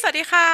สวัสดีค่ะ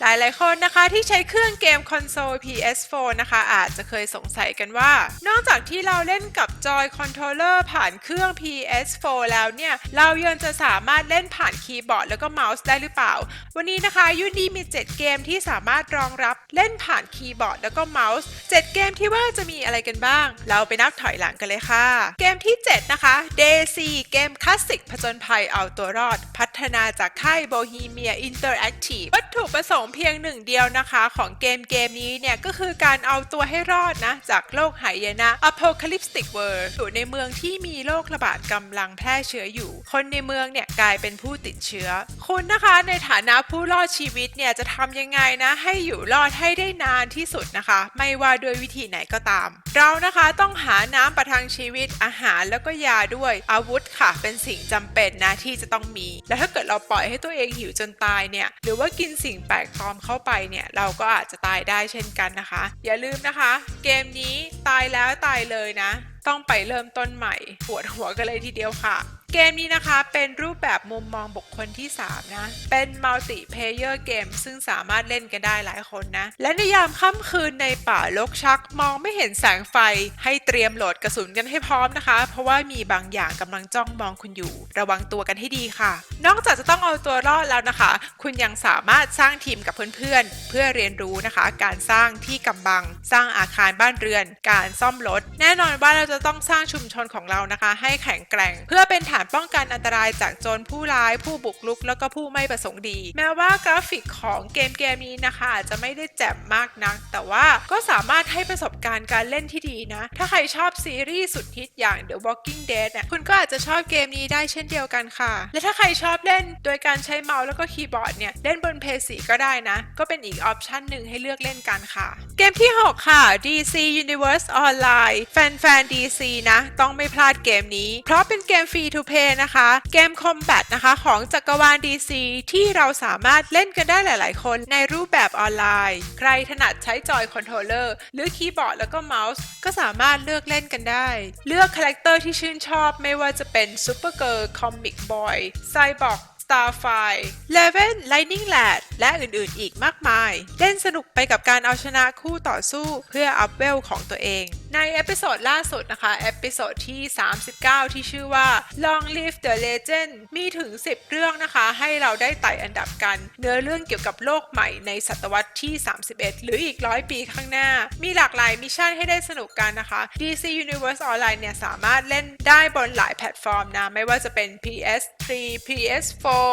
หลายๆคนนะคะที่ใช้เครื่องเกมคอนโซล PS4 นะคะ อาจจะเคยสงสัยกันว่า นอกจากที่เราเล่นกับจอยคอนโทรลเลอร์ผ่านเครื่อง PS4 แล้วเนี่ย เรายังจะสามารถเล่นผ่านคีย์บอร์ดแล้วก็เมาส์ได้หรือเปล่า วันนี้นะคะยูดีมี 7 เกมที่สามารถรองรับเล่นผ่านคีย์บอร์ดแล้วก็เมาส์ 7 เกมที่ว่าจะมีอะไรกันบ้าง เราไปนับถอยหลังกันเลยค่ะ เกมที่ 7 นะคะ DayZ เกมคลาสสิกผจญภัยเอาตัวรอด พัฒนาจากค่าย Bohemia Interactive วัตถุประสงค์เพียงหนึ่งเดียวนะคะ ของเกมเกมนี้เนี่ย ก็คือการเอาตัวให้รอดนะ จากโลกหายนะ Apocalyptic World อยู่ในเมืองที่มีโรคระบาดกำลังแพร่เชื้ออยู่ คนในเมืองเนี่ย กลายเป็นผู้ติดเชื้อ คุณนะคะในฐานะผู้รอดชีวิตเนี่ย จะทำยังไงนะ ให้อยู่รอดให้ได้นานที่สุดนะคะ ไม่ว่าโดวยวิธีไหนก็ตาม เรานะคะต้องหาน้ำประทังชีวิตอาหารแล้วก็ยาด้วยอาวุธค่ะ เป็นสิ่งจำเป็นนะที่จะต้องมี แล้วถ้าเกิดเราปล่อยให้ตัวเองหิวจนตายเนี่ยหรือือว่ากินสิ่งแปลกปลอมเข้าไปเนี่ยเราก็อาจจะตายได้เช่นกันนะคะ อย่าลืมนะคะ เกมนี้ตายแล้วตายเลยนะ ต้องไปเริ่มต้นใหม่ปวดหัวกันเลยทีเดียวค่ะ เกมนี้นะคะเป็นรูปแบบมุมมองบุคคลที่ 3 นะ เป็นมัลติเพเยอร์เกมซึ่งสามารถเล่นกันได้หลายคนนะ และในยามค่ำคืนในป่าลกชักมองไม่เห็นแสงไฟ ให้เตรียมโหลดกระสุนกันให้พร้อมนะคะ เพราะว่ามีบางอย่างกำลังจ้องมองคุณอยู่ ระวังตัวกันให้ดีค่ะ นอกจากจะต้องเอาตัวรอดแล้วนะคะ คุณยังสามารถสร้างทีมกับเพื่อนๆ เพื่อเรียนรู้นะคะ การสร้างที่กำบัง สร้างอาคารบ้านเรือน การซ่อมรถ แน่นอนว่าเราจะต้องสร้างชุมชนของเรานะคะ ให้แข็งแกร่ง เพื่อเป็นฐานป้องกันอันตรายจากโจรผู้ร้ายผู้บุกรุก แล้วก็ผู้ไม่ประสงค์ดี แม้ว่ากราฟิกของเกมเกมนี้นะคะอาจจะไม่ได้แจ่มมากนัก แต่ว่าก็สามารถให้ประสบการณ์การเล่นที่ดีนะ ถ้าใครชอบซีรีส์สุดฮิตอย่าง The Walking Dead เนี่ยคุณก็อาจจะชอบเกมนี้ได้เช่นเดียวกันค่ะ และถ้าใครชอบเล่นโดยการใช้เมาส์แล้วก็คีย์บอร์ดเนี่ยเล่นบนเพย์สีก็ได้นะ ก็เป็นอีกออปชันหนึ่งให้เลือกเล่นกันค่ะ เกมที่ 6 ค่ะ DC Universe Online แฟนๆ DC นะ ต้องไม่พลาดเกมนี้ เพราะเป็นเกมฟรีทูเพย์นะคะ เกม Combat นะคะ ของจักรวาล DC ที่เราสามารถเล่นกันได้หลาย ๆ คนในรูปแบบออนไลน์ ใครถนัดใช้จอยคอนโทรลเลอร์หรือคีย์บอร์ดแล้วก็เมาส์ ก็สามารถเลือกเล่นกันได้ เลือกคาแรคเตอร์ที่ชื่นชอบไม่ว่าจะเป็น Supergirl Comic Boy Cyborg Starfire Level Lightning Lad และอื่นๆ อีกมากมาย เล่นสนุกไปกับการเอาชนะคู่ต่อสู้เพื่ออัพเวลของตัวเอง ในเอพิโซดล่าสุดนะคะ เอพิโซดที่ 39 ที่ชื่อว่า Long Live the Legend มีถึง 10 เรื่องนะคะ ให้เราได้ไต่อันดับกัน เนื้อเรื่องเกี่ยวกับโลกใหม่ในศตวรรษที่ 31 หรืออีกร้อยปีข้างหน้า มีหลากหลายมิชชั่นให้ได้สนุกกันนะคะ DC Universe Online เนี่ย สามารถเล่นได้บนหลายแพลตฟอร์มนะ ไม่ว่าจะเป็น PS3 PS4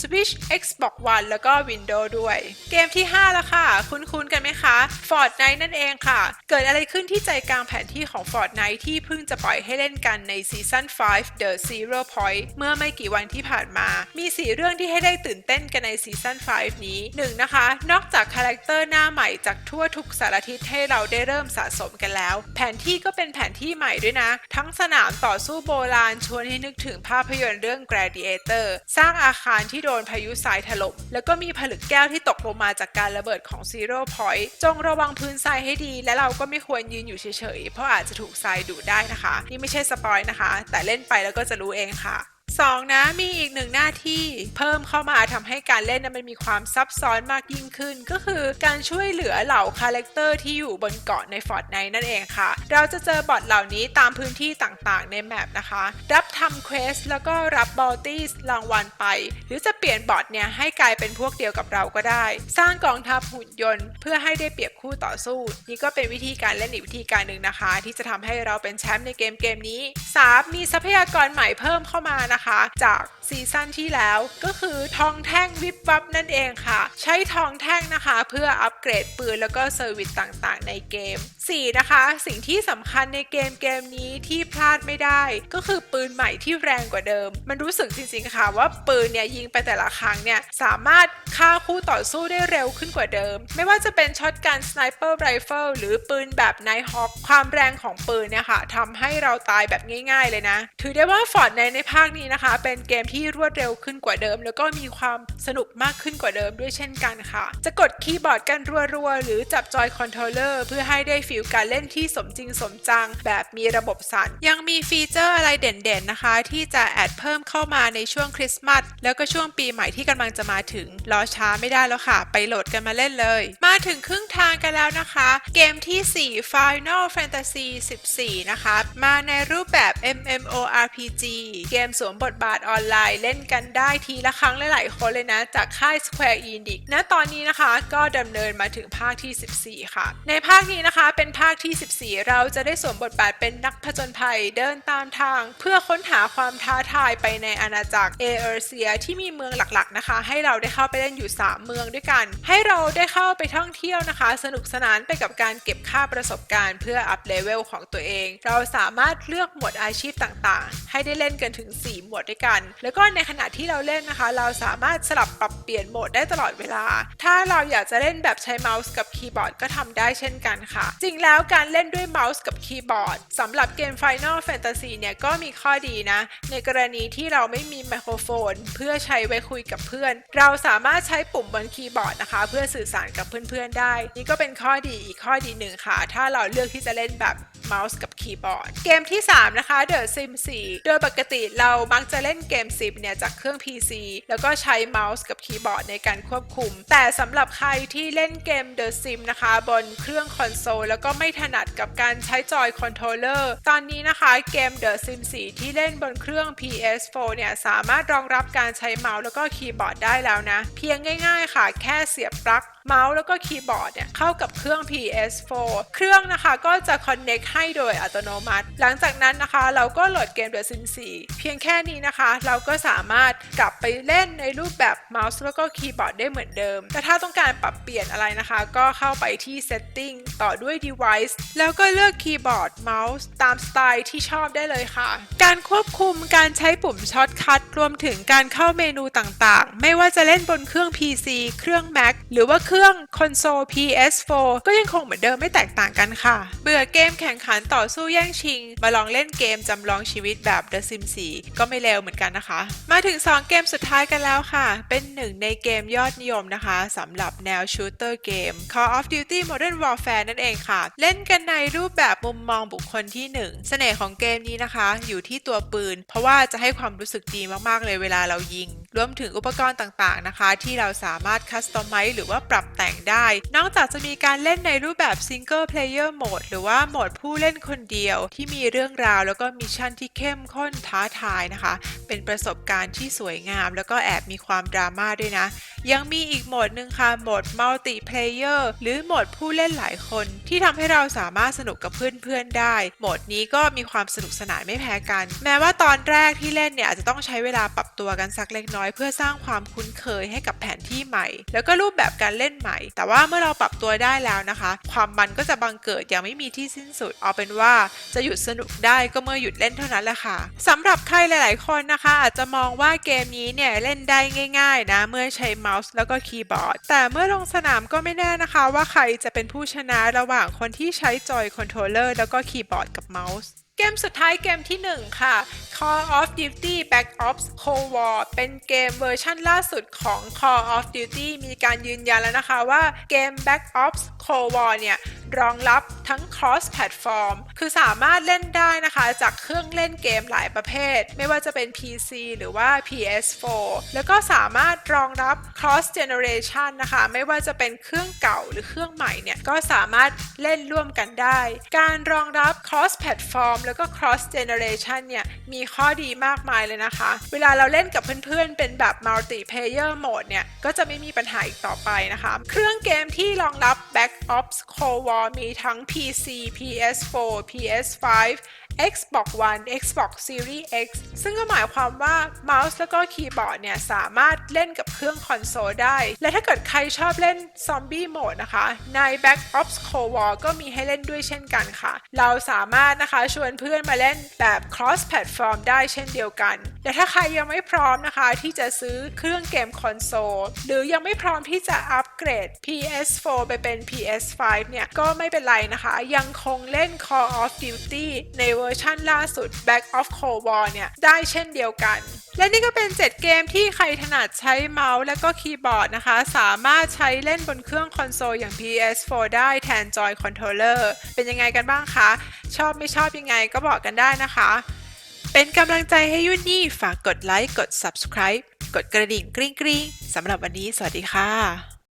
Switch Xbox One แล้วก็ Windows ด้วย เกมที่ 5 แล้วค่ะ คุ้นๆกันไหมคะ Fortnite นั่นเองค่ะ เกิดอะไรขึ้นที่ใจกลางแผนที่ของ Fortnite ที่เพิ่งจะปล่อยให้เล่นกันในซีซั่น 5 The Zero Point เมื่อไม่กี่วันที่ผ่านมา มี 4 เรื่องที่ให้ได้ตื่นเต้นกันในซีซั่น 5 นี้ 1 นะคะ นอกจากคาแรคเตอร์หน้าใหม่จากทั่วทุกสารทิศให้เราได้เริ่มสะสมกันแล้ว แผนที่ก็เป็นแผนที่ใหม่ด้วยนะ ทั้งสนามต่อสู้โบราณชวนให้นึกถึงภาพยนตร์เรื่อง Gladiator สร้างอาคารที่โดนพายุทรายถล่มแล้วก็มีผลึกแก้วที่ตกลงมาจากการระเบิดของ Zero Point จงระวังพื้นทรายให้ดี และเราก็ไม่ควรยืนอยู่เฉยๆ เพราะอาจจะถูกทรายดูดได้นะคะ นี่ไม่ใช่สปอยนะคะ แต่เล่นไปแล้วก็จะรู้เองค่ะ 2 นะมีอีกหนึ่งหน้าที่เพิ่มเข้ามาทำให้การเล่นนั้นมันมีความซับซ้อนมากยิ่งขึ้น ก็คือการช่วยเหลือเหล่าคาแรคเตอร์ที่อยู่บนเกาะในฟอร์ดไนนั่นเองค่ะ เราจะเจอบอทเหล่านี้ตามพื้นที่ต่างๆ ในแมปนะคะ รับทำเควสแล้วก็รับบอลตี้รางวัลไป หรือจะเปลี่ยนบอทเนี่ยให้กลายเป็นพวกเดียวกับเราก็ได้ สร้างกองทัพหุ่นยนต์ เพื่อให้ได้เปรียบคู่ต่อสู้ นี่ก็เป็นวิธีการเล่นอีกวิธีการหนึ่งนะคะ ที่จะทำให้เราเป็นแชมป์ในเกมเกมนี้ 3. มีทรัพยากรใหม่เพิ่มเข้ามานะนะคะ จากซีซั่นที่แล้วก็คือทองแท่งวิบวับนั่นเองค่ะ ใช้ทองแท่งนะคะ เพื่ออัปเกรดปืนแล้วก็เซอร์วิสต่างๆ ในเกม 4. นะคะ สิ่งที่สำคัญในเกมเกมนี้ที่พลาดไม่ได้ ก็คือปืนใหม่ที่แรงกว่าเดิม มันรู้สึกจริงๆค่ะว่าปืนเนี่ยยิงไปแต่ละครั้งเนี่ยสามารถฆ่าคู่ต่อสู้ได้เร็วขึ้นกว่าเดิม ไม่ว่าจะเป็นช็อตการสไนเปอร์ไรเฟิลหรือปืนแบบไนฮอคความแรงของปืนเนี่ยค่ะทำให้เราตายแบบง่าย ๆ เลยนะ ถือได้ว่าฟอร์ดในในภาคนี้นะคะ เป็นเกมที่รวดเร็วขึ้นกว่าเดิม แล้วก็มีความสนุกมากขึ้นกว่าเดิมด้วยเช่นกันค่ะ จะกดคีย์บอร์ดกันรัวๆหรือจับจอยคอนโทรลเลอร์เพื่อให้ได้ฟฟิลการเล่นที่สมจริงสมจัง แบบมีระบบสั่นยังมีฟีเจอร์อะไรเด่นๆนะคะ ที่จะแอดเพิ่มเข้ามาในช่วงคริสต์มาสแล้วก็ช่วงปีใหม่ที่กำลังจะมาถึงรอช้าไม่ได้แล้วค่ะ ไปโหลดกันมาเล่นเลย มาถึงครึ่งทางกันแล้วนะคะ เกมที่ 4 Final Fantasy 14 นะคะ มาในรูปแบบ MMORPG เกมสวมบทบาทออนไลน์เล่นกันได้ทีละครั้งหลายๆคนเลยนะ จากค่าย Square Enix ณตอนนี้นะคะก็ดำเนินมาถึงภาคที่ 14 ค่ะ ในภาคนี้นะคะเป็น็นภาคที่ 14 เราจะได้สวมบทบาทเป็นนักผจญภัยเดินตามทาง เพื่อค้นหาความท้าทายไปในอาณาจักรเอเอเซียที่มีเมืองหลักๆนะคะ ให้เราได้เข้าไปเล่นอยู่ 3 เมืองด้วยกัน ให้เราได้เข้าไปท่องเที่ยวนะคะ สนุกสนานไปกับการเก็บค่าประสบการณ์เพื่ออัพเลเวลของตัวเอง เราสามารถเลือกหมวดอาชีพต่างๆ ให้ได้เล่นกันถึง 4 หมวดด้วยกัน แล้วก็ในขณะที่เราเล่นนะคะ เราสามารถสลับปรับเปลี่ยนโหมดได้ตลอดเวลา ถ้าเราอยากจะเล่นแบบใช้เมาส์กับคีย์บอร์ดก็ทำได้เช่นกันค่ะ จริงแล้วการเล่นด้วยเมาส์กับคีย์บอร์ดสำหรับเกม Final Fantasy เนี่ยก็มีข้อดีนะ ในกรณีที่เราไม่มีไมโครโฟน เพื่อใช้ไว้คุยกับเพื่อน เราสามารถใช้ปุ่มบนคีย์บอร์ดนะคะ เพื่อสื่อสารกับเพื่อนๆได้ นี่ก็เป็นข้อดีอีกข้อดีหนึ่งค่ะ ถ้าเราเลือกที่จะเล่นแบบ เมาส์กับคีย์บอร์ด เกมที่ 3 นะคะ The Sim 4โดยปกติเรามักจะเล่นเกม Sim เนี่ยจากเครื่อง PC แล้วก็ใช้เมาส์กับคีย์บอร์ดในการควบคุม แต่สำหรับใครที่เล่นเกม The Sim นะคะ บนเครื่องคอนโซลแล้วก็ไม่ถนัดกับการใช้จอยคอนโทรลเลอร์ ตอนนี้นะคะเกม The Sim 4ที่เล่นบนเครื่อง PS4 เนี่ยสามารถรองรับการใช้เมาส์แล้วก็คีย์บอร์ดได้แล้วนะ เพียงง่ายๆค่ะ แค่เสียบปลั๊กเมาส์แล้วก็คีย์บอร์ดเนี่ยเข้ากับเครื่อง PS4 เครื่องนะคะก็จะ connect ให้โดยอัตโนมัติ หลังจากนั้นนะคะเราก็โหลดเกม The Sim 4เพียงแค่นี้นะคะ เราก็สามารถกลับไปเล่นในรูปแบบเมาส์แล้วก็คีย์บอร์ดได้เหมือนเดิม แต่ถ้าต้องการปรับเปลี่ยนอะไรนะคะ ก็เข้าไปที่ setting ต่อด้วย device แล้วก็เลือกคีย์บอร์ดเมาส์ตามสไตล์ที่ชอบได้เลยค่ะ การควบคุมการใช้ปุ่มช็อตคัทรวมถึงการเข้าเมนูต่างๆ ไม่ว่าจะเล่นบนเครื่อง PC เครื่อง Mac หรือว่าเครื่องคอนโซล PS4 ก็ยังคงเหมือนเดิมไม่แตกต่างกันค่ะ เบื่อเกมแข่งขันต่อสู้แย่งชิง มาลองเล่นเกมจำลองชีวิตแบบ The Sims 4 ก็ไม่เลวเหมือนกันนะคะ มาถึง 2 เกมสุดท้ายกันแล้วค่ะ เป็นหนึ่งในเกมยอดนิยมนะคะสำหรับแนวชูเตอร์เกม Call of Duty Modern Warfare นั่นเองค่ะ เล่นกันในรูปแบบมุมมองบุคคลที่ 1 เสน่ห์ของเกมนี้นะคะ อยู่ที่ตัวปืน เพราะว่าจะให้ความรู้สึกดีมากๆเลยเวลาเรายิง รวมถึงอุปกรณ์ต่างๆนะคะ ที่เราสามารถคัสตอมไมซ์หรือว่าปรับแต่งได้ นอกจากจะมีการเล่นในรูปแบบ Single Player Mode หรือว่าโหมดผู้เล่นคนเดียว ที่มีเรื่องราวแล้วก็มิชชั่นที่เข้มข้นท้าทายนะคะ เป็นประสบการณ์ที่สวยงาม แล้วก็แอบมีความดราม่าด้วยนะ ยังมีอีกโหมดหนึ่งค่ะโหมด Multi Player หรือโหมดผู้เล่นหลายคน ที่ทำให้เราสามารถสนุกกับเพื่อนๆได้ โหมดนี้ก็มีความสนุกสนานไม่แพ้กัน แม้ว่าตอนแรกที่เล่นเนี่ยอาจจะต้องใช้เวลาปรับตัวกันสักเล็กน้อยเพื่อสร้างความคุ้นเคยให้กับแผนที่ใหม่ แล้วก็รูปแบบการเล่นใหม่ แต่ว่าเมื่อเราปรับตัวได้แล้วนะคะ ความมันก็จะบังเกิดอย่างไม่มีที่สิ้นสุด เอาเป็นว่าจะหยุดสนุกได้ก็เมื่อหยุดเล่นเท่านั้นแหละค่ะสำหรับใครหลาย ๆ คนนะคะ อาจจะมองว่าเกมนี้เนี่ยเล่นได้ง่าย ๆ นะ เมื่อใช้เมาส์แล้วก็คีย์บอร์ด แต่เมื่อลงสนามก็ไม่แน่นะคะ ว่าใครจะเป็นผู้ชนะระหว่างคนที่ใช้จอยคอนโทรลเลอร์แล้วก็คีย์บอร์ดกับเมาส์ เกมสุดท้ายเกมที่ 1 ค่ะ Call of Duty Black Ops Cold War เป็นเกมเวอร์ชั่นล่าสุดของ Call of Duty มีการยืนยันแล้วนะคะว่าเกม Black Ops Cold War เนี่ยรองรับทั้ง cross platform คือสามารถเล่นได้นะคะจากเครื่องเล่นเกมหลายประเภท ไม่ว่าจะเป็น PC หรือว่า PS4 แล้วก็สามารถรองรับ cross generation นะคะ ไม่ว่าจะเป็นเครื่องเก่าหรือเครื่องใหม่เนี่ย ก็สามารถเล่นร่วมกันได้ การรองรับ cross platform แล้วก็ cross generation เนี่ยมีข้อดีมากมายเลยนะคะ เวลาเราเล่นกับเพื่อนๆ เป็นแบบ multiplayer mode เนี่ยก็จะไม่มีปัญหาอีกต่อไปนะคะ เครื่องเกมที่รองรับ Black Ops Cold War มีทั้ง PC PS4 PS5 Xbox One Xbox Series X ซึ่งก็หมายความว่าเมาส์แล้วก็คีย์บอร์ดเนี่ย สามารถเล่นกับเครื่องคอนโซลได้ และถ้าเกิดใครชอบเล่นซอมบี้โหมดนะคะ ใน Back Ops Cold War ก็มีให้เล่นด้วยเช่นกันค่ะ เราสามารถนะคะชวนเพื่อนมาเล่นแบบ cross platform ได้เช่นเดียวกันและถ้าใครยังไม่พร้อมนะคะที่จะซื้อเครื่องเกมคอนโซลหรือยังไม่พร้อมที่จะอั เกรด PS4 ไปเป็น PS5 เนี่ย ก็ไม่เป็นไรนะคะ ยังคงเล่น Call of Duty ในเวอร์ชั่นล่าสุด Back of Cold War เนี่ย ได้เช่นเดียวกัน และนี่ก็เป็น 7 เกมที่ใครถนัดใช้เมาส์และก็คีย์บอร์ดนะคะ สามารถใช้เล่นบนเครื่องคอนโซลอย่าง PS4 ได้แทนจอยคอนโทรลเลอร์เป็นยังไงกันบ้างคะ ชอบไม่ชอบยังไงก็บอกกันได้นะคะ เป็นกำลังใจให้ยุ่นนี่ฝากกดไลค์กด subscribe กดกระดิ่งกริ๊งกริ๊งสำหรับวันนี้สวัสดีค่ะ